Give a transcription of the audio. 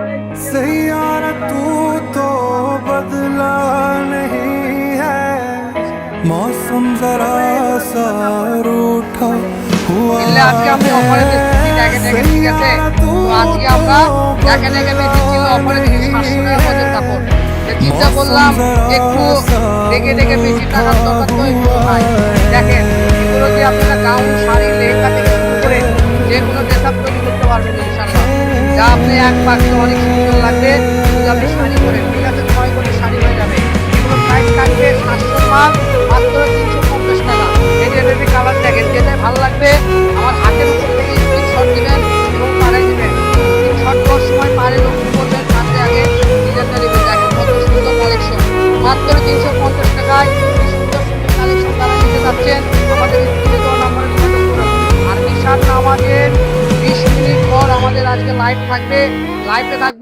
सैयारा तू तो बदला नहीं है मौसम जरा सा रूठा हुआ এলে আজকে আমি অফারে দিচ্ছি দেখে দেখে ঠিক আছে তো আজকে আমরা দেখে দেখে আমি দিচ্ছি অফারে দিচ্ছি সাতশো টাকার মধ্যে কাপড় তো চিন্তা করলাম একটু দেখে দেখে বেশি টাকার দরকার তো একটু ভাই দেখেন এগুলো দিয়ে আপনারা গাউন শাড়ি লেহেঙ্গা থেকে শুরু করে যে যা আপনি এক পাকতে অনেক সুন্দর লাগবে। শুধু আপনি শাড়ি করে, ঠিক আছে, ছয় করে শাড়ি হয়ে যাবে। এগুলো প্রাইস থাকবে সাতশো পাঁচ, মাত্র তিনশো পঞ্চাশ টাকা। এই যে কালার দেখেন যেটা ভালো লাগবে, আমার হাতের উপর থেকে স্ক্রিনশট দেবেন এবং পাড়ে দেবেন। স্ক্রিনশট করার সময় পাড়ে লক্ষ্য করবেন সাথে আগে ডিজাইনটা নেবেন দেখেন কত সুন্দর কালেকশন মাত্র তিনশো পঞ্চাশ টাকায় সুন্দর সুন্দর কালেকশন তারা নিতে যাচ্ছেন। আজকে লাইভ থাকবে লাইভে থাকবে